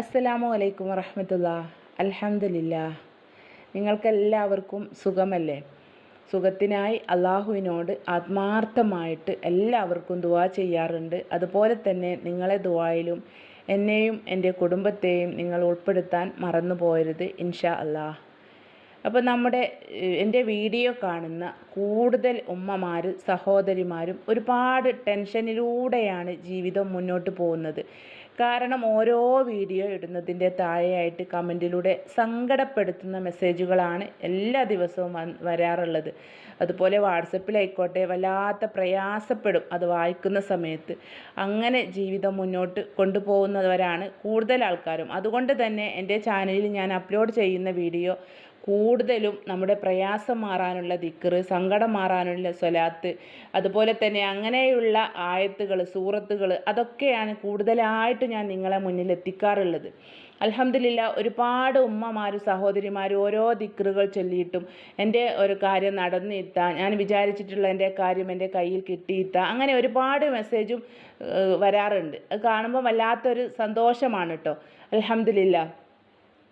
അസ്സലാമു അലൈക്കും വറഹമത്തുള്ള. അലഹമില്ല നിങ്ങൾക്കെല്ലാവർക്കും സുഖമല്ലേ? സുഖത്തിനായി അള്ളാഹുവിനോട് ആത്മാർത്ഥമായിട്ട് എല്ലാവർക്കും ദുവാ ചെയ്യാറുണ്ട്. അതുപോലെ തന്നെ നിങ്ങളെ ദുവായിലും എന്നെയും എന്റെ കുടുംബത്തെയും നിങ്ങൾ ഉൾപ്പെടുത്താൻ മറന്നു പോയരുത് ഇൻഷാ അല്ലാ അപ്പോൾ നമ്മുടെ എന്റെ വീഡിയോ കാണുന്ന കൂടുതൽ ഉമ്മമാർ സഹോദരിമാരും ഒരുപാട് ടെൻഷനിലൂടെയാണ് ജീവിതം മുന്നോട്ട് പോകുന്നത്. കാരണം ഓരോ വീഡിയോ ഇടുന്നതിന്റെ താഴെയായിട്ട് കമന്റിലൂടെ സങ്കടപ്പെടുത്തുന്ന മെസ്സേജുകളാണ് എല്ലാ ദിവസവും വരാറുള്ളത്. അതുപോലെ വാട്സപ്പിലായിക്കോട്ടെ വല്ലാത്ത പ്രയാസപ്പെടും അത് വായിക്കുന്ന സമയത്ത്. അങ്ങനെ ജീവിതം മുന്നോട്ട് കൊണ്ടുപോകുന്നവരാണ് കൂടുതൽ ആൾക്കാരും. അതുകൊണ്ട് തന്നെ എന്റെ ചാനലിൽ ഞാൻ അപ്ലോഡ് ചെയ്യുന്ന വീഡിയോ കൂടുതലും നമ്മുടെ പ്രയാസം മാറാനുള്ള ദിക്ർ സങ്കടം മാറാനുള്ള സ്വലാത്ത് അതുപോലെ തന്നെ അങ്ങനെയുള്ള ആയത്തുകൾ സൂറത്തുകൾ അതൊക്കെയാണ് കൂടുതലായിട്ട് ഞാൻ നിങ്ങളെ മുന്നിൽ എത്തിക്കാറുള്ളത്. അലഹമില്ല ഒരുപാട് ഉമ്മമാരും സഹോദരിമാരും ഓരോ ദിക്കറുകൾ ചൊല്ലിയിട്ടും എന്റെ ഒരു കാര്യം നടന്നിത്താ ഞാൻ വിചാരിച്ചിട്ടുള്ള എന്റെ കാര്യം എന്റെ കയ്യിൽ കിട്ടിയിത്താ അങ്ങനെ ഒരുപാട് മെസ്സേജും വരാറുണ്ട്. അത് കാണുമ്പോൾ വല്ലാത്തൊരു സന്തോഷമാണ് കേട്ടോ അൽഹംദുലില്ല.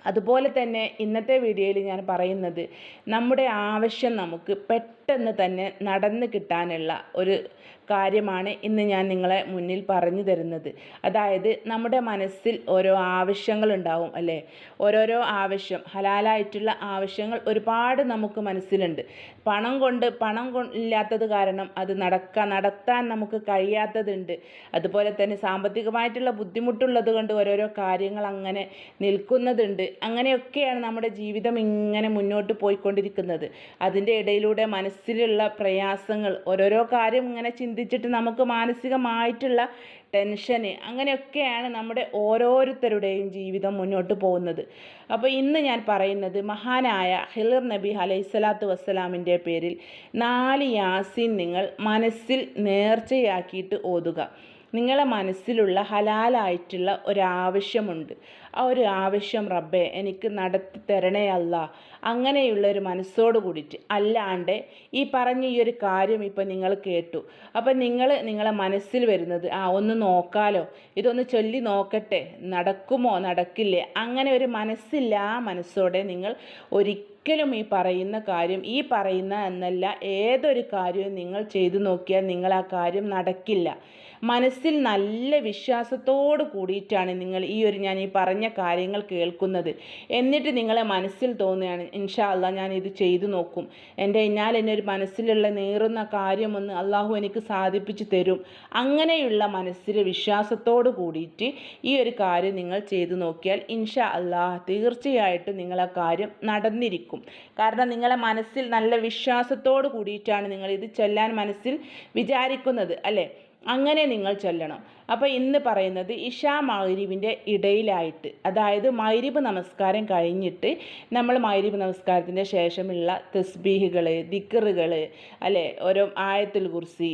അതുപോലെ തന്നെ ഇന്നത്തെ വീഡിയോയിൽ ഞാൻ പറയുന്നത് നമ്മുടെ ആവശ്യം നമുക്ക് പെട്ടെന്ന് തന്നെ നടന്ന് കിട്ടാനുള്ള ഒരു കാര്യമാണ് ഇന്ന് ഞാൻ നിങ്ങളെ മുന്നിൽ പറഞ്ഞു തരുന്നത്. അതായത് നമ്മുടെ മനസ്സിൽ ഓരോ ആവശ്യങ്ങളുണ്ടാവും അല്ലേ? ഓരോരോ ആവശ്യം ഹലാലായിട്ടുള്ള ആവശ്യങ്ങൾ ഒരുപാട് നമുക്ക് മനസ്സിലുണ്ട്. പണം കൊണ്ട് പണം ഇല്ലാത്തത് കാരണം അത് നടക്കാൻ നടത്താൻ നമുക്ക് കഴിയാത്തതുണ്ട്. അതുപോലെ തന്നെ സാമ്പത്തികമായിട്ടുള്ള ബുദ്ധിമുട്ടുള്ളത് കൊണ്ട് ഓരോരോ കാര്യങ്ങൾ അങ്ങനെ നിൽക്കുന്നതുണ്ട്. അങ്ങനെയൊക്കെയാണ് നമ്മുടെ ജീവിതം ഇങ്ങനെ മുന്നോട്ട് പോയിക്കൊണ്ടിരിക്കുന്നത്. അതിന്റെ ഇടയിലൂടെ മനസ്സിലുള്ള പ്രയാസങ്ങൾ ഓരോരോ കാര്യം ഇങ്ങനെ ചിന്തിച്ചിട്ട് നമുക്ക് മാനസികമായിട്ടുള്ള ടെൻഷന് അങ്ങനെയൊക്കെയാണ് നമ്മുടെ ഓരോരുത്തരുടെയും ജീവിതം മുന്നോട്ട് പോകുന്നത്. അപ്പോൾ ഇന്ന് ഞാൻ പറയുന്നത് മഹാനായ ഹിലർ നബി അലൈഹിസ്സലാത്തു വസ്സലാമിന്റെ പേരിൽ നാല് യാസിൻ നിങ്ങൾ മനസ്സിൽ നേർച്ചയാക്കിയിട്ട് ഓതുക. നിങ്ങളെ മനസ്സിലുള്ള ഹലാലായിട്ടുള്ള ഒരാവശ്യമുണ്ട്. ആ ഒരു ആവശ്യം റബ്ബെ എനിക്ക് നടത്തി തരണേ അല്ല. അങ്ങനെയുള്ള ഒരു മനസ്സോട് കൂടിയിട്ട് അല്ലാണ്ട് ഈ പറഞ്ഞ ഈ ഒരു കാര്യം ഇപ്പം നിങ്ങൾ കേട്ടു. അപ്പം നിങ്ങൾ നിങ്ങളെ മനസ്സിൽ വരുന്നത് ആ ഒന്ന് നോക്കാലോ. ഇതൊന്ന് ചൊല്ലി നോക്കട്ടെ. നടക്കുമോ നടക്കില്ലേ? അങ്ങനെ ഒരു മനസ്സില്ല മനസ്സോടെ നിങ്ങൾ ഒരിക്കലും ഈ പറയുന്ന കാര്യം ഈ പറയുന്ന എന്നല്ല ഏതൊരു കാര്യവും നിങ്ങൾ ചെയ്തു നോക്കിയാൽ നിങ്ങൾ ആ കാര്യം നടക്കില്ല. മനസ്സിൽ നല്ല വിശ്വാസത്തോട് കൂടിയിട്ടാണ് നിങ്ങൾ ഈ ഒരു ഞാൻ ഈ പറഞ്ഞ കാര്യങ്ങൾ കേൾക്കുന്നത്. എന്നിട്ട് നിങ്ങളെ മനസ്സിൽ തോന്നുകയാണ് ഇൻഷാ അല്ല ഞാൻ ഇത് ചെയ്തു നോക്കും. എന്റെ ഞാൻ എന്റെ ഒരു മനസ്സിലുള്ള നേറുന്ന കാര്യമൊന്ന് അള്ളാഹു എനിക്ക് സാധിപ്പിച്ചു തരും. അങ്ങനെയുള്ള മനസ്സിൽ വിശ്വാസത്തോട് കൂടിയിട്ട് ഈ ഒരു കാര്യം നിങ്ങൾ ചെയ്തു നോക്കിയാൽ ഇൻഷാ അള്ളാഹ് തീർച്ചയായിട്ടും നിങ്ങളെ കാര്യം നടന്നിരിക്കും. കാരണം നിങ്ങളെ മനസ്സിൽ നല്ല വിശ്വാസത്തോട് കൂടിയിട്ടാണ് നിങ്ങൾ ഇത് ചെല്ലാൻ മനസ്സിൽ വിചാരിക്കുന്നത് അല്ലേ? അങ്ങനെ നിങ്ങൾ ചൊല്ലണം. അപ്പോൾ ഇന്ന് പറയുന്നത് ഇഷാ മൈരിബിന്റെ ഇടയിലായിട്ട് അതായത് മൈരിബ് നമസ്കാരം കഴിഞ്ഞിട്ട് നമ്മൾ മൈരിബ് നമസ്കാരത്തിന്റെ ശേഷമുള്ള തസ്ബീഹുകൾ ദിക്കറുകൾ അല്ലേ ഓരോ ആയത്തുൽ കുർസി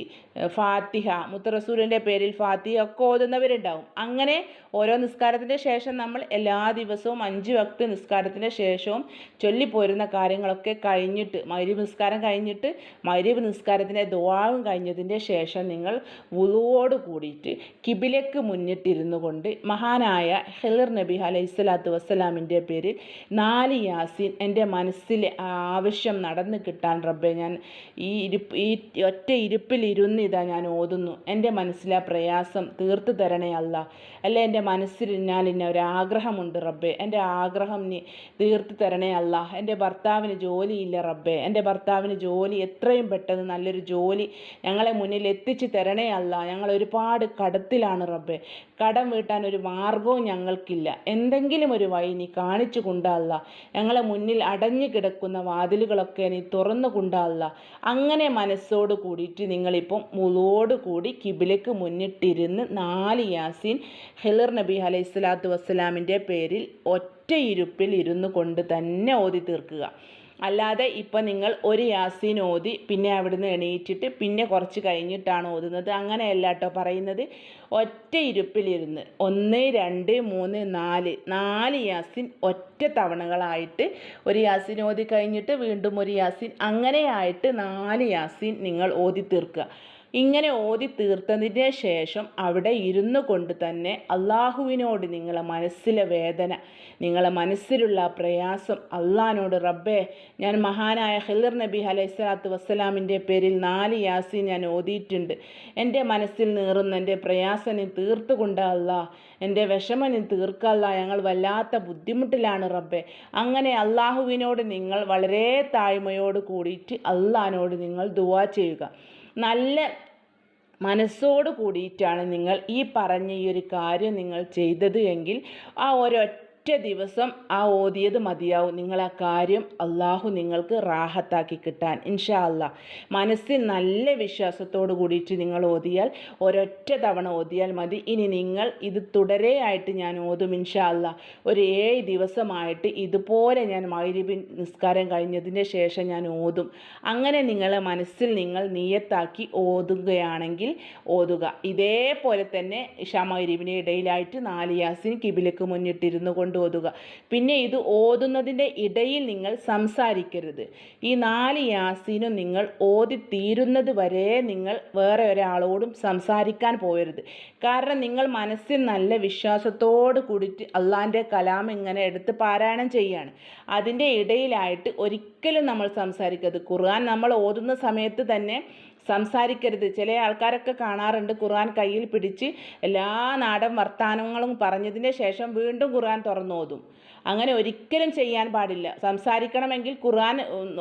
ഫാത്തിഹ മുത്തറസൂലിന്റെ പേരിൽ ഫാത്തിഹ ഒക്കെ ഓതുന്നവരുണ്ടാവും. അങ്ങനെ ഓരോ നിസ്കാരത്തിന്റെ ശേഷം നമ്മൾ എല്ലാ ദിവസവും അഞ്ച് വക്ത് നിസ്കാരത്തിന്റെ ശേഷവും ചൊല്ലിപ്പോരുന്ന കാര്യങ്ങളൊക്കെ കഴിഞ്ഞിട്ട് മൈരീബ് നിസ്കാരം കഴിഞ്ഞിട്ട് മൈരീബ് നിസ്കാരത്തിന്റെ ദ്വാവും കഴിഞ്ഞതിന്റെ ശേഷം നിങ്ങൾ വുളുവോട് കൂടിയിട്ട് കിബിലേക്ക് മുന്നിട്ടിരുന്നു കൊണ്ട് മഹാനായ ഹിലർ നബി അലൈഹി സ്വലാത്തു വസ്സലാമിന്റെ പേരിൽ നാല് യാസീൻ എന്റെ മനസ്സിലെ ആവശ്യം നടന്നു കിട്ടാൻ റബ്ബെ ഞാൻ ഈ ഇരിപ്പ് ഈ ഒറ്റ ഇരിപ്പിൽ ഇരുന്ന് ഇതാ ഞാൻ ഓതുന്നു. എന്റെ മനസ്സിലെ പ്രയാസം തീർത്തു തരണേ അല്ല. അല്ല എന്റെ മനസ്സിൽ ഞാൻ ഇന്ന ഒരു ആഗ്രഹമുണ്ട് റബ്ബെ. എന്റെ ആഗ്രഹം നീ തീർത്തു തരണേ അല്ല. എന്റെ ഭർത്താവിന് ജോലിയില്ല റബ്ബെ. എന്റെ ഭർത്താവിന് ജോലി എത്രയും പെട്ടെന്ന് നല്ലൊരു ജോലി ഞങ്ങളെ മുന്നിൽ എത്തിച്ചു തരണേ അല്ല. ഞങ്ങൾ ഒരുപാട് കടത്തിലാണ് റബ്ബെ. കടം വീട്ടാൻ ഒരു മാർഗവും ഞങ്ങൾക്കില്ല. എന്തെങ്കിലും ഒരു വഴി നീ കാണിച്ചു കൊണ്ടാല്ല ഞങ്ങളെ മുന്നിൽ അടഞ്ഞു കിടക്കുന്ന വാതിലുകളൊക്കെ നീ തുറന്നു കൊണ്ടാല്ല അങ്ങനെ മനസ്സോട് കൂടിയിട്ട് നിങ്ങളിപ്പം മുളോട് കൂടി കിബിലേക്ക് മുന്നിട്ടിരുന്ന് നാല് യാസീൻ ഹിലർ നബി അലൈഹി സ്വലാത്തു വസ്സലാമിന്റെ പേരിൽ ഒറ്റ ഇരുപ്പിൽ ഇരുന്നു കൊണ്ട് തന്നെ ഓതി തീർക്കുക അല്ലാതെ ഇപ്പം നിങ്ങൾ ഒരു യാസീൻ ഓതി പിന്നെ അവിടുന്ന് എണീറ്റിട്ട് പിന്നെ കുറച്ച് കഴിഞ്ഞിട്ടാണ് ഓതുന്നത്. അങ്ങനെയല്ല കേട്ടോ പറയുന്നത്. ഒറ്റ ഇരുപ്പിലിരുന്ന് ഒന്ന് രണ്ട് മൂന്ന് നാല് നാല് യാസിൻ ഒറ്റ തവണകളായിട്ട് ഒരു യാസിൻ ഓതി കഴിഞ്ഞിട്ട് വീണ്ടും ഒരു യാസിൻ. അങ്ങനെയായിട്ട് നാല് യാസിൻ നിങ്ങൾ ഓതി തീർക്കുക. ഇങ്ങനെ ഓതി തീർത്തതിന് ശേഷം അവിടെ ഇരുന്നു കൊണ്ട് തന്നെ അള്ളാഹുവിനോട് നിങ്ങളെ മനസ്സിലെ വേദന നിങ്ങളെ മനസ്സിലുള്ള പ്രയാസം അള്ളഹാനോട് റബ്ബേ ഞാൻ മഹാനായ ഹിലർ നബി അലൈഹി സ്വലാത്തു വസ്സലാമിന്റെ പേരിൽ നാല് യാസി ഞാൻ ഓതിയിട്ടുണ്ട്. എന്റെ മനസ്സിൽ നീറുന്ന എന്റെ പ്രയാസം നീ തീർത്തുകൊണ്ട് അല്ലാ എന്റെ വിഷമം നീ തീർക്കല്ല ഞങ്ങൾ വല്ലാത്ത ബുദ്ധിമുട്ടിലാണ് റബ്ബെ. അങ്ങനെ അള്ളാഹുവിനോട് നിങ്ങൾ വളരെ താഴ്മയോട് കൂടിയിട്ട് അള്ളഹാനോട് നിങ്ങൾ ദുവാ ചെയ്യുക. നല്ല മനസ്സോട് കൂടിയിട്ടാണ് നിങ്ങൾ ഈ പറഞ്ഞ ഈ ഒരു കാര്യം നിങ്ങൾ ചെയ്തത് എങ്കിൽ ആ ഒരൊറ്റ ഒറ്റ ദിവസം ആ ഓതിയത് മതിയാവും. നിങ്ങൾ ആ കാര്യം അള്ളാഹു നിങ്ങൾക്ക് റാഹത്താക്കി കിട്ടാൻ. ഇൻഷാ അല്ല മനസ്സിൽ നല്ല വിശ്വാസത്തോട് കൂടിയിട്ട് നിങ്ങൾ ഓതിയാൽ ഒരൊറ്റ തവണ ഓതിയാൽ മതി. ഇനി നിങ്ങൾ ഇത് തുടരെയായിട്ട് ഞാൻ ഓതും ഇൻഷാ അല്ല ഒരു ഏഴ് ദിവസമായിട്ട് ഇതുപോലെ ഞാൻ മൈരിബിൻ നിസ്കാരം കഴിഞ്ഞതിന് ശേഷം ഞാൻ ഓതും. അങ്ങനെ നിങ്ങളെ മനസ്സിൽ നിങ്ങൾ നിയത്താക്കി ഓതുകയാണെങ്കിൽ ഓതുക. ഇതേപോലെ തന്നെ ഇഷാ മൈരിബിന് ഇടയിലായിട്ട് നാലിയാസിൻ കിബിലക്ക് മുന്നിട്ടിരുന്നു കൊണ്ട് ഓതുക പിന്നെ ഇത് ഓതുന്നതിന്റെ ഇടയിൽ നിങ്ങൾ സംസാരിക്കരുത്. ഈ നാല് യാസീനും നിങ്ങൾ ഓതി തീരുന്നത് വരെ നിങ്ങൾ വേറെ ഒരാളോടും സംസാരിക്കാൻ പോകരുത് കാരണം നിങ്ങൾ മനസ്സിൽ നല്ല വിശ്വാസത്തോട് കൂടിയിട്ട് അള്ളാന്റെ കലാം ഇങ്ങനെ എടുത്ത് പാരായണം ചെയ്യാണ്. അതിന്റെ ഇടയിലായിട്ട് ഒരിക്കലും നമ്മൾ സംസാരിക്കരുത്. ഖുർആൻ നമ്മൾ ഓതുന്ന സമയത്ത് തന്നെ സംസാരിക്കരുത്. ചില ആൾക്കാരൊക്കെ കാണാറുണ്ട് ഖുർആൻ കയ്യിൽ പിടിച്ച് എല്ലാ നാടൻ വർത്തമാനങ്ങളും പറഞ്ഞതിന് ശേഷം വീണ്ടും ഖുർആൻ തുറന്നോതും അങ്ങനെ ഒരിക്കലും ചെയ്യാൻ പാടില്ല. സംസാരിക്കണമെങ്കിൽ ഖുർആൻ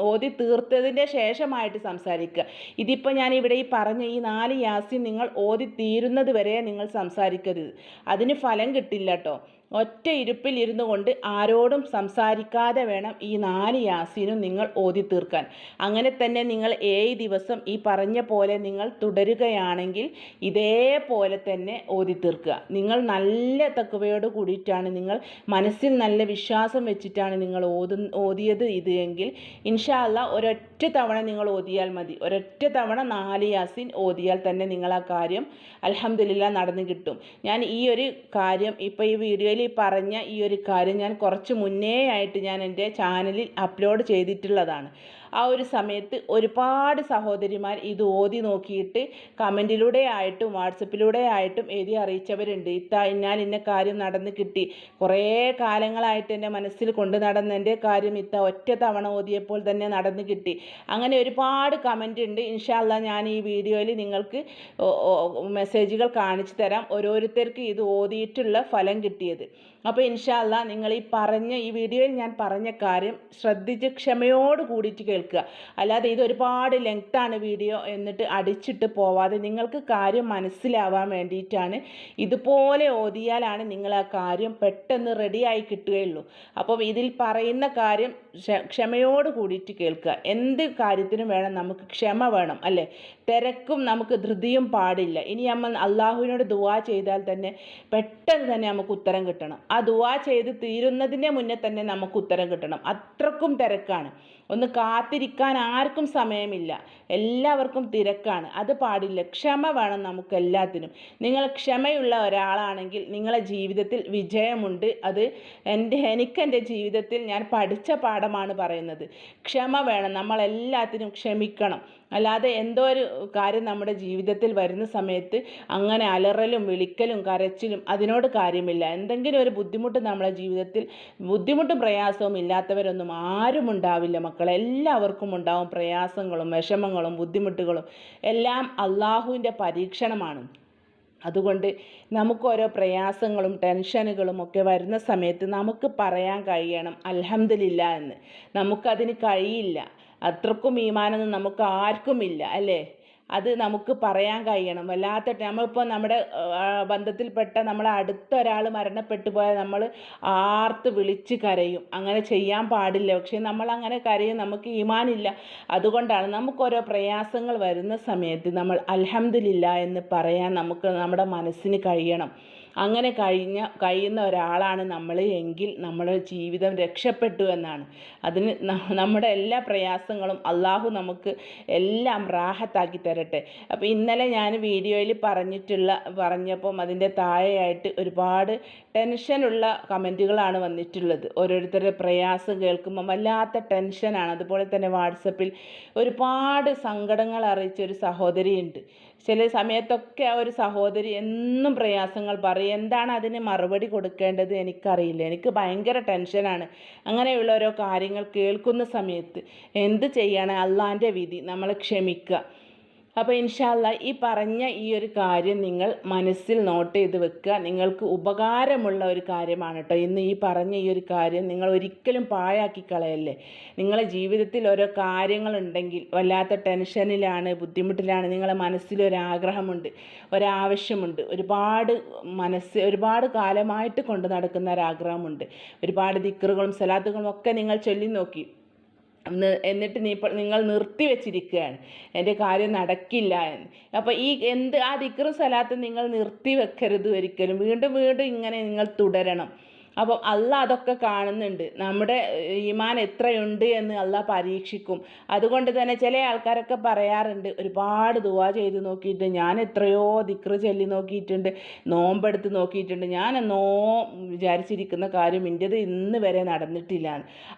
ഓതി തീർത്തതിന്റെ ശേഷമായിട്ട് സംസാരിക്കുക. ഇതിപ്പോൾ ഞാൻ ഇവിടെ ഈ പറഞ്ഞ ഈ നാല് യാസിൻ നിങ്ങൾ ഓതി തീരുന്നത് വരെ നിങ്ങൾ സംസാരിക്കരുത്. അതിന് ഫലം കിട്ടില്ല കേട്ടോ. ഒറ്റ ഇരുപ്പിൽ ഇരുന്നു കൊണ്ട് ആരോടും സംസാരിക്കാതെ വേണം ഈ നാല് യാസീനും നിങ്ങൾ ഓതി തീർക്കാൻ. അങ്ങനെ തന്നെ നിങ്ങൾ ഏഴ് ദിവസം ഈ പറഞ്ഞ പോലെ നിങ്ങൾ തുടരുകയാണെങ്കിൽ ഇതേപോലെ തന്നെ ഓതി തീർക്കുക. നിങ്ങൾ നല്ല തക്കവയോട് കൂടിയിട്ടാണ് നിങ്ങൾ മനസ്സിൽ നല്ല വിശ്വാസം വെച്ചിട്ടാണ് നിങ്ങൾ ഓതു ഓതിയത് ഇത് എങ്കിൽ ഇൻഷാല്ല ഒരൊറ്റ തവണ നിങ്ങൾ ഓതിയാൽ മതി. ഒരൊറ്റ തവണ നാല് യാസീൻ ഓതിയാൽ തന്നെ നിങ്ങൾ ആ കാര്യം അലഹമില്ല നടന്നു കിട്ടും. ഞാൻ ഈ ഒരു കാര്യം ഇപ്പോൾ ഈ വീഡിയോയിൽ ഈ പറഞ്ഞ ഈ ഒരു കാര്യം ഞാൻ കുറച്ച് മുന്നേ ആയിട്ട് ഞാൻ എന്റെ ചാനലിൽ അപ്ലോഡ് ചെയ്തിട്ടുള്ളതാണ്. ആ ഒരു സമയത്ത് ഒരുപാട് സഹോദരിമാർ ഇത് ഓതി നോക്കിയിട്ട് കമന്റിലൂടെ ആയിട്ടും വാട്സപ്പിലൂടെ ആയിട്ടും എഴുതി അറിയിച്ചവരുണ്ട്. ഇത്ത ഇന്നാൽ ഇന്ന കാര്യം നടന്ന് കിട്ടി. കുറേ കാലങ്ങളായിട്ട് എന്റെ മനസ്സിൽ കൊണ്ട് നടന്ന എന്റെ കാര്യം ഇത്ത ഒറ്റ തവണ ഓതിയപ്പോൾ തന്നെ നടന്ന് കിട്ടി. അങ്ങനെ ഒരുപാട് കമന്റ് ഉണ്ട്. ഇൻഷാല്ല ഞാൻ ഈ വീഡിയോയിൽ നിങ്ങൾക്ക് മെസ്സേജുകൾ കാണിച്ചു തരാം. ഓരോരുത്തർക്ക് ഇത് ഓതിയിട്ടുള്ള ഫലം കിട്ടിയത്. അപ്പോൾ ഇൻഷാല്ല നിങ്ങൾ ഈ പറഞ്ഞ ഈ വീഡിയോയിൽ ഞാൻ പറഞ്ഞ കാര്യം ശ്രദ്ധിച്ച് ക്ഷമയോട് കൂടിയിട്ട് കേൾക്കുക. അല്ലാതെ ഇത് ഒരുപാട് ലെങ്ത്താണ് വീഡിയോ എന്നിട്ട് അടിച്ചിട്ട് പോവാതെ നിങ്ങൾക്ക് കാര്യം മനസ്സിലാവാൻ വേണ്ടിയിട്ടാണ് ഇതുപോലെ ഓതിയാലാണ് നിങ്ങൾ ആ കാര്യം പെട്ടെന്ന് റെഡിയായി കിട്ടുകയുള്ളൂ. അപ്പം ഇതിൽ പറയുന്ന കാര്യം ക്ഷമയോട് കൂടിയിട്ട് കേൾക്കുക. എന്ത് കാര്യത്തിനും വേണം നമുക്ക് ക്ഷമ വേണം അല്ലേ? തിരക്കും നമുക്ക് ധൃതിയും പാടില്ല. ഇനി നമ്മൾ അള്ളാഹുവിനോട് ദുവാ ചെയ്താൽ തന്നെ പെട്ടെന്ന് തന്നെ നമുക്ക് ഉത്തരം കിട്ടണം. ആ ദുവാ ചെയ്ത് തീരുന്നതിന്റെ മുന്നേ തന്നെ നമുക്ക് ഉത്തരം കിട്ടണം. അത്രക്കും തിരക്കാണ്. ഒന്ന് കാത്തിരിക്കാൻ ആർക്കും സമയമില്ല. എല്ലാവർക്കും തിരക്കാണ്. അത് പാടില്ല. ക്ഷമ വേണം നമുക്ക് എല്ലാത്തിനും. നിങ്ങൾ ക്ഷമയുള്ള ഒരാളാണെങ്കിൽ നിങ്ങളെ ജീവിതത്തിൽ വിജയമുണ്ട്. അത് എന്റെ എനിക്കെന്റെ ജീവിതത്തിൽ ഞാൻ പഠിച്ച പാഠമാണ് പറയുന്നത്. ക്ഷമ വേണം. നമ്മളെല്ലാത്തിനും ക്ഷമിക്കണം. അല്ലാതെ എന്തോ ഒരു കാര്യം നമ്മുടെ ജീവിതത്തിൽ വരുന്ന സമയത്ത് അങ്ങനെ അലറലും വിളിക്കലും കരച്ചിലും അതിനോട് കാര്യമില്ല. എന്തെങ്കിലും ഒരു ബുദ്ധിമുട്ട് നമ്മളെ ജീവിതത്തിൽ ബുദ്ധിമുട്ടും പ്രയാസവും ഇല്ലാത്തവരൊന്നും ആരും ഉണ്ടാവില്ല മക്കളെ. എല്ലാവർക്കും ഉണ്ടാവും പ്രയാസങ്ങളും വിഷമങ്ങളും ബുദ്ധിമുട്ടുകളും. എല്ലാം അള്ളാഹുവിന്റെ പരീക്ഷണമാണ്. അതുകൊണ്ട് നമുക്ക് ഓരോ പ്രയാസങ്ങളും ടെൻഷനുകളും ഒക്കെ വരുന്ന സമയത്ത് നമുക്ക് പറയാൻ കഴിയണം അലഹമില്ല എന്ന്. നമുക്കതിന് കഴിയില്ല. അത്രക്കും ഈമാനൊന്നും നമുക്ക് ആർക്കുമില്ല അല്ലേ? അത് നമുക്ക് പറയാൻ കഴിയണം. വല്ലാത്ത നമ്മളിപ്പോൾ നമ്മുടെ ബന്ധത്തിൽപ്പെട്ട നമ്മളെ അടുത്ത ഒരാൾ മരണപ്പെട്ടു പോയാൽ നമ്മൾ ആർത്ത് വിളിച്ച് കരയും. അങ്ങനെ ചെയ്യാൻ പാടില്ല. പക്ഷേ നമ്മൾ അങ്ങനെ കരയും നമുക്ക് ഈമാനില്ല. അതുകൊണ്ടാണ് നമുക്ക് ഓരോ പ്രയാസങ്ങൾ വരുന്ന സമയത്ത് നമ്മൾ അൽഹംദുലില്ല എന്ന് പറയാൻ നമുക്ക് നമ്മുടെ മനസ്സിന് കഴിയണം. അങ്ങനെ കഴിഞ്ഞ കഴിയുന്ന ഒരാളാണ് നമ്മൾ എങ്കിൽ നമ്മുടെ ജീവിതം രക്ഷപ്പെട്ടു എന്നാണ്. അതിന് നമ്മുടെ എല്ലാ പ്രയാസങ്ങളും അള്ളാഹു നമുക്ക് എല്ലാം റാഹത്താക്കി തരട്ടെ. അപ്പോൾ ഇന്നലെ ഞാൻ വീഡിയോയിൽ പറഞ്ഞിട്ടുള്ള പറഞ്ഞപ്പം അതിന്റെ താഴെയായിട്ട് ഒരുപാട് ടെൻഷനുള്ള കമന്റുകളാണ് വന്നിട്ടുള്ളത്. ഓരോരുത്തരുടെ പ്രയാസം കേൾക്കുമ്പോൾ വല്ലാത്ത ടെൻഷനാണ് അതുപോലെ തന്നെ വാട്സപ്പിൽ ഒരുപാട് സങ്കടങ്ങൾ അറിയിച്ച ഒരു സഹോദരിയുണ്ട്. ചില സമയത്തൊക്കെ ആ ഒരു സഹോദരി എന്നും പ്രയാസങ്ങൾ പറയും എന്താണ് അതിന് മറുപടി കൊടുക്കേണ്ടത്? എനിക്കറിയില്ല. എനിക്ക് ഭയങ്കര ടെൻഷനാണ്. അങ്ങനെയുള്ള ഓരോ കാര്യങ്ങൾ കേൾക്കുന്ന സമയത്ത് എന്ത് ചെയ്യണം അള്ളാന്റെ വിധി? നമ്മൾ ക്ഷമിക്കുക. അപ്പോൾ ഇൻഷാല്ല ഈ പറഞ്ഞ ഈ ഒരു കാര്യം നിങ്ങൾ മനസ്സിൽ നോട്ട് ചെയ്ത് വെക്കുക. നിങ്ങൾക്ക് ഉപകാരമുള്ള ഒരു കാര്യമാണ് കേട്ടോ ഇന്ന് ഈ പറഞ്ഞ ഈ ഒരു കാര്യം നിങ്ങൾ ഒരിക്കലും പാഴാക്കി കളയല്ലേ. നിങ്ങളെ ജീവിതത്തിൽ ഓരോ കാര്യങ്ങളുണ്ടെങ്കിൽ വല്ലാത്ത ടെൻഷനിലാണ് ബുദ്ധിമുട്ടിലാണ് നിങ്ങളെ മനസ്സിലൊരാഗ്രഹമുണ്ട് ഒരാവശ്യമുണ്ട് ഒരുപാട് മനസ്സ് ഒരുപാട് കാലമായിട്ട് കൊണ്ട് നടക്കുന്ന ഒരാഗ്രഹമുണ്ട് ഒരുപാട് ദിക്കറുകളും സലാത്തുകളും ഒക്കെ നിങ്ങൾ ചൊല്ലി നോക്കി. എന്നിട്ട് നീ നിങ്ങൾ നിർത്തി വെച്ചിരിക്കുകയാണ്. എന്റെ കാര്യം നടക്കില്ല എന്ന്. അപ്പോൾ ഈ എന്ത് ആ ദിക്റും സലാത്തും നിങ്ങൾ നിർത്തി വെക്കരുത് ഒരിക്കലും. വീണ്ടും വീണ്ടും ഇങ്ങനെ നിങ്ങൾ തുടരണം. അപ്പോൾ അല്ല അതൊക്കെ കാണുന്നുണ്ട്. നമ്മുടെ ഈമാൻ എത്രയുണ്ട് എന്ന് അല്ല പരീക്ഷിക്കും. അതുകൊണ്ട് തന്നെ ചില ആൾക്കാരൊക്കെ പറയാറുണ്ട് ഒരുപാട് ദുവാ ചെയ്ത് നോക്കിയിട്ട് ഞാൻ എത്രയോ ദിക്റ് ചൊല്ലി നോക്കിയിട്ടുണ്ട് നോമ്പെടുത്ത് നോക്കിയിട്ടുണ്ട്. ഞാൻ എന്നോ വിചാരിച്ചിരിക്കുന്ന കാര്യം എന്റെത് ഇന്ന് വരെ നടന്നിട്ടില്ല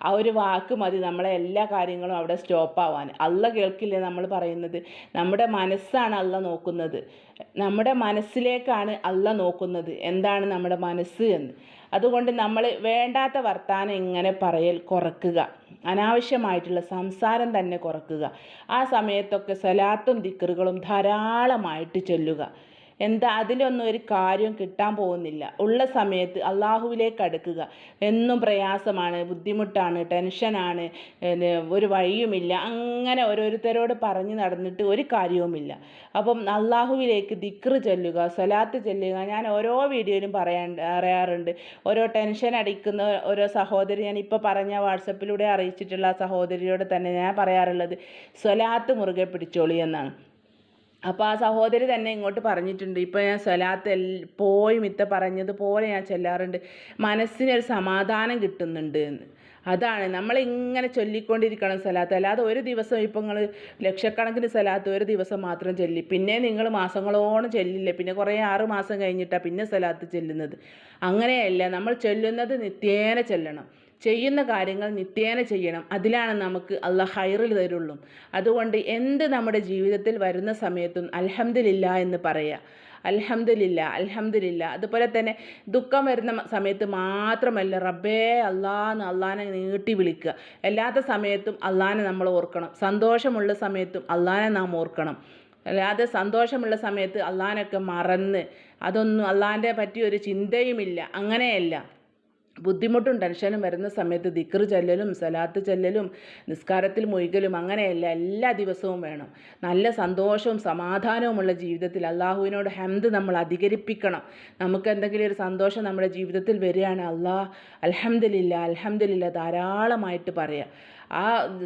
ആ ഒരു വാക്ക് മതി നമ്മളെ എല്ലാ കാര്യങ്ങളും അവിടെ സ്റ്റോപ്പ് ആവാൻ അല്ല കേൾക്കില്ലേ നമ്മൾ പറയുന്നത്? നമ്മുടെ മനസ്സാണ് അല്ല നോക്കുന്നത്. നമ്മുടെ മനസ്സിലേക്കാണ് അല്ല നോക്കുന്നത്. എന്താണ് നമ്മുടെ മനസ്സ് എന്ന്? അതുകൊണ്ട് നമ്മൾ വേണ്ടാത്ത വർത്താനം ഇങ്ങനെ പറയൽ കുറക്കുക. അനാവശ്യമായിട്ടുള്ള സംസാരം തന്നെ കുറക്കുക. ആ സമയത്തൊക്കെ സലാത്തും ദിക്കറുകളും ധാരാളമായിട്ട് ചൊല്ലുക. എന്താ അതിലൊന്നും ഒരു കാര്യം കിട്ടാൻ പോകുന്നില്ല. ഉള്ള സമയത്ത് അള്ളാഹുവിലേക്ക് അടുക്കുക. എന്നും പ്രയാസമാണ് ബുദ്ധിമുട്ടാണ് ടെൻഷനാണ് ഒരു വഴിയുമില്ല. അങ്ങനെ ഓരോരുത്തരോട് പറഞ്ഞു നടന്നിട്ട് ഒരു കാര്യവുമില്ല. അപ്പം അള്ളാഹുവിലേക്ക് ദിക്റ് ചൊല്ലുക സ്വലാത്ത് ചൊല്ലുക ഞാൻ ഓരോ വീഡിയോയിലും പറയാൻ അറിയാറുണ്ട്. ഓരോ ടെൻഷൻ അടിക്കുന്ന ഓരോ സഹോദരി ഞാൻ ഇപ്പോൾ പറഞ്ഞ വാട്സപ്പിലൂടെ അറിയിച്ചിട്ടുള്ള സഹോദരിയോട് തന്നെ ഞാൻ പറയാറുള്ളത് സ്വലാത്ത് മുറുകെ പിടിച്ചോളി എന്നാണ്. അപ്പോൾ ആ സഹോദരി തന്നെ ഇങ്ങോട്ട് പറഞ്ഞിട്ടുണ്ട്. ഇപ്പോൾ ഞാൻ സ്വലാത്ത് പോയി മിത്ത പറഞ്ഞതുപോലെ ഞാൻ ചെല്ലാറുണ്ട്. മനസ്സിനൊരു സമാധാനം കിട്ടുന്നുണ്ട് എന്ന്. അതാണ്. നമ്മളിങ്ങനെ ചൊല്ലിക്കൊണ്ടിരിക്കണം സലാത്ത് അല്ലാതെ ഒരു ദിവസം ഇപ്പം നിങ്ങൾ ലക്ഷക്കണക്കിന് സലാത്ത് ഒരു ദിവസം മാത്രം ചൊല്ലി. പിന്നെ നിങ്ങൾ മാസങ്ങളോളം ചൊല്ലില്ല? പിന്നെ കുറേ ആറ് മാസം കഴിഞ്ഞിട്ടാണ് പിന്നെ സലാത്ത് ചെല്ലുന്നത്. അങ്ങനെയല്ല. നമ്മൾ ചൊല്ലുന്നത് നിത്യേന ചെല്ലണം. ചെയ്യുന്ന കാര്യങ്ങൾ നിത്യേന ചെയ്യണം. അതിലാണ് നമുക്ക് അള്ളാഹ് ഹൈറിൽ തരുള്ളൂ. അതുകൊണ്ട് എന്ത് നമ്മുടെ ജീവിതത്തിൽ വരുന്ന സമയത്തും അലഹമ്മദില്ല എന്ന് പറയുക അലഹമ്മദില്ല അലഹമ്മദില്ല അതുപോലെ തന്നെ ദുഃഖം വരുന്ന സമയത്ത് മാത്രമല്ല റബ്ബേ അള്ളാന്ന് അള്ളാനെ നീട്ടി വിളിക്കുക. എല്ലാത്ത സമയത്തും അള്ളാനെ നമ്മൾ ഓർക്കണം. സന്തോഷമുള്ള സമയത്തും അള്ളാനെ നാം ഓർക്കണം. അല്ലാതെ സന്തോഷമുള്ള സമയത്ത് അള്ളാനൊക്കെ മറന്ന് അതൊന്നും അള്ളാന്റെ പറ്റിയൊരു ചിന്തയുമില്ല. അങ്ങനെയല്ല. ബുദ്ധിമുട്ടും ടെൻഷനും വരുന്ന സമയത്ത് ദിക്ർ ചെല്ലലും സലാത്ത് ചെല്ലലും നിസ്കാരത്തിൽ മൊയ്കലും അങ്ങനെയല്ല എല്ലാ ദിവസവും വേണം. നല്ല സന്തോഷവും സമാധാനവുമുള്ള ജീവിതത്തിൽ അള്ളാഹുവിനോട് ഹംദ് നമ്മൾ അധികരിപ്പിക്കണം. നമുക്ക് എന്തെങ്കിലും ഒരു സന്തോഷം നമ്മുടെ ജീവിതത്തിൽ വരികയാണ് അള്ളാഹ് അലഹമ്മദില്ല അലഹമ്മദില്ല ധാരാളമായിട്ട് പറയുക ആ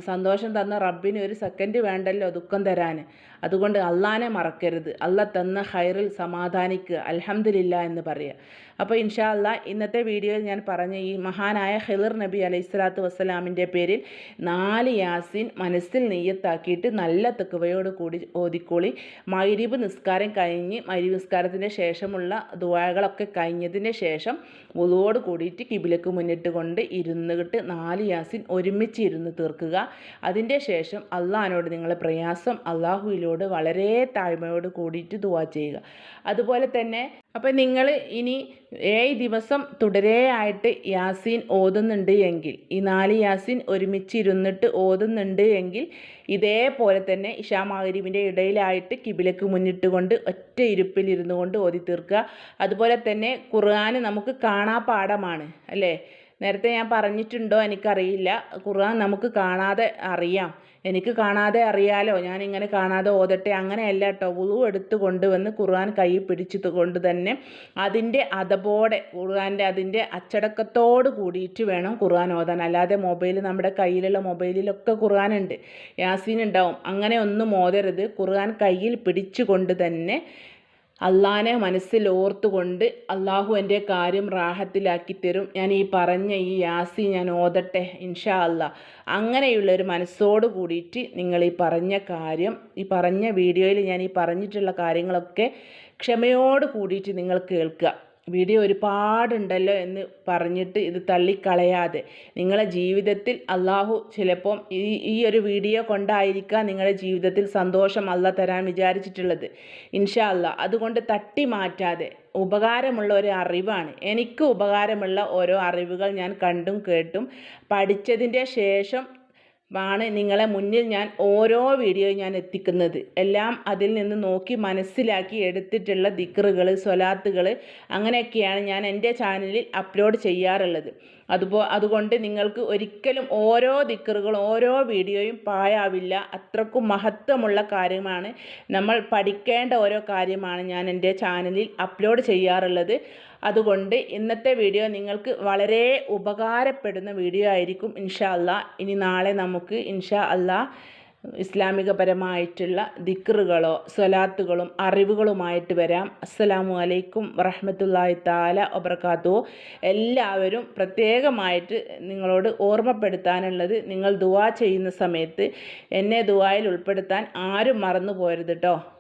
സന്തോഷം തന്ന റബ്ബിന് ഒരു സെക്കൻഡ് വേണ്ടല്ലോ ദുഃഖം തരാൻ അതുകൊണ്ട് അള്ളാനെ മറക്കരുത്. അല്ല തന്ന ഹൈറിൽ സമാധാനിക്കുക. അലഹമ്മദില്ല എന്ന് പറയുക. അപ്പോൾ ഇൻഷാ അല്ല ഇന്നത്തെ വീഡിയോയിൽ ഞാൻ പറഞ്ഞ ഈ മഹാനായ ഹിലർ നബി അലൈഹി സ്വലാത്തു വസ്സലാമിന്റെ പേരിൽ നാല് യാസിൻ മനസ്സിൽ നെയ്യത്താക്കിയിട്ട് നല്ല തെക്കുവയോട് കൂടി ഓതിക്കോളി. മൈരീബ് നിസ്കാരം കഴിഞ്ഞ് മൈരീബ് നിസ്കാരത്തിന്റെ ശേഷമുള്ള ദുവാകളൊക്കെ കഴിഞ്ഞതിന് ശേഷം ഉളുവോട് കൂടിയിട്ട് കിബിലക്ക് മുന്നിട്ട് കൊണ്ട് ഇരുന്നിട്ട് നാല് യാസിൻ ഒരുമിച്ച് ഇരുന്ന് തീർക്കുക. അതിന്റെ ശേഷം അള്ളഹാനോട് നിങ്ങളെ പ്രയാസം അള്ളാഹുവിലോട് വളരെ താഴ്മയോട് കൂടിയിട്ട് ദുവാ ചെയ്യുക. അതുപോലെ തന്നെ അപ്പം നിങ്ങൾ ഇനി ഏഴ് ദിവസം തുടരെയായിട്ട് യാസീൻ ഓതുന്നുണ്ട് എങ്കിൽ ഈ നാല് യാസീൻ ഒരുമിച്ച് ഇരുന്നിട്ട് ഓതുന്നുണ്ട് എങ്കിൽ ഇതേപോലെ തന്നെ ഇഷാ മാഗരീബിന്റെ ഇടയിലായിട്ട് കിബിലക്ക് മുന്നിട്ട് കൊണ്ട് ഒറ്റ ഇരുപ്പിൽ ഇരുന്നു കൊണ്ട് ഓതി തീർക്കുക അതുപോലെ തന്നെ ഖുർആൻ നമുക്ക് കാണാപ്പാടമാണ് അല്ലേ? നേരത്തെ ഞാൻ പറഞ്ഞിട്ടുണ്ടോ എനിക്കറിയില്ല. ഖുർആൻ നമുക്ക് കാണാതെ അറിയാം. എനിക്ക് കാണാതെ അറിയാലോ? ഞാൻ ഇങ്ങനെ കാണാതെ ഓതട്ടെ? അങ്ങനെയല്ല കേട്ടോ ഉളു എടുത്ത് കൊണ്ടുവന്ന് ഖുർആൻ കൈ പിടിച്ചത് കൊണ്ട് തന്നെ അതിന്റെ അതപോടെ ഖുർആന്റെ അതിന്റെ അച്ചടക്കത്തോട് കൂടിയിട്ട് വേണം ഖുർആൻ ഓതാൻ. അല്ലാതെ മൊബൈൽ നമ്മുടെ കയ്യിലുള്ള മൊബൈലിലൊക്കെ ഖുർആൻ ഉണ്ട് യാസീൻ ഉണ്ടാവും. അങ്ങനെ ഒന്നും ഓതരുത്. ഖുർആൻ കയ്യിൽ പിടിച്ചുകൊണ്ട് തന്നെ അള്ളാനെ മനസ്സിൽ ഓർത്തുകൊണ്ട് അള്ളാഹു എന്റെ കാര്യം റാഹത്തിലാക്കി തരും. ഞാൻ ഈ പറഞ്ഞ ഈ യാസി ഞാൻ ഓതട്ടെ ഇൻഷാ അല്ല അങ്ങനെയുള്ളൊരു മനസ്സോട് കൂടിയിട്ട് നിങ്ങൾ ഈ പറഞ്ഞ കാര്യം ഈ പറഞ്ഞ വീഡിയോയിൽ ഞാൻ ഈ പറഞ്ഞിട്ടുള്ള കാര്യങ്ങളൊക്കെ ക്ഷമയോട് കൂടിയിട്ട് നിങ്ങൾ കേൾക്കുക. വീഡിയോ ഒരുപാടുണ്ടല്ലോ എന്ന് പറഞ്ഞിട്ട് ഇത് തള്ളിക്കളയാതെ. നിങ്ങളെ ജീവിതത്തിൽ അള്ളാഹു ചിലപ്പം ഈ ഈ ഒരു വീഡിയോ കൊണ്ടായിരിക്കാം നിങ്ങളുടെ ജീവിതത്തിൽ സന്തോഷം അല്ല തരാൻ വിചാരിച്ചിട്ടുള്ളത്. ഇൻഷാ അല്ല അതുകൊണ്ട് തട്ടി മാറ്റാതെ. ഉപകാരമുള്ള ഒരു അറിവാണ്. എനിക്ക് ഉപകാരമുള്ള ഓരോ അറിവുകൾ ഞാൻ കണ്ടും കേട്ടും പഠിച്ചതിന്റെ ശേഷം ആണ് നിങ്ങളെ മുന്നിൽ ഞാൻ ഓരോ വീഡിയോയും ഞാൻ എത്തിക്കുന്നത്. എല്ലാം അതിൽ നിന്ന് നോക്കി മനസ്സിലാക്കി എടുത്തിട്ടുള്ള ദിക്റുകൾ സ്വലാത്തുകൾ അങ്ങനെയൊക്കെയാണ് ഞാൻ എന്റെ ചാനലിൽ അപ്ലോഡ് ചെയ്യാറുള്ളത്. അതുപോ അതുകൊണ്ട് നിങ്ങൾക്ക് ഒരിക്കലും ഓരോ ദിക്കറുകളും ഓരോ വീഡിയോയും പായാവില്ല അത്രക്കും മഹത്വമുള്ള കാര്യമാണ്. നമ്മൾ പഠിക്കേണ്ട ഓരോ കാര്യമാണ് ഞാൻ എന്റെ ചാനലിൽ അപ്ലോഡ് ചെയ്യാറുള്ളത്. അതുകൊണ്ട് ഇന്നത്തെ വീഡിയോ നിങ്ങൾക്ക് വളരെ ഉപകാരപ്പെടുന്ന വീഡിയോ ആയിരിക്കും ഇൻഷാ അല്ലാ ഇനി നാളെ നമുക്ക് ഇൻഷാ അല്ലാ ഇസ്ലാമികപരമായിട്ടുള്ള ദിക്റുകളോ സ്വലാത്തുകളും അറിവുകളുമായിട്ട് വരാം. അസ്സലാമു അലൈക്കും വറഹമത്തല്ലാഹി താല വബറകാതുഹു. എല്ലാവരും പ്രത്യേകമായിട്ട് നിങ്ങളോട് ഓർമ്മപ്പെടുത്താനുള്ളത് നിങ്ങൾ ദുവാ ചെയ്യുന്ന സമയത്ത് എന്നെ ദുവായിൽ ഉൾപ്പെടുത്താൻ ആരും മറന്നു പോരുത് കേട്ടോ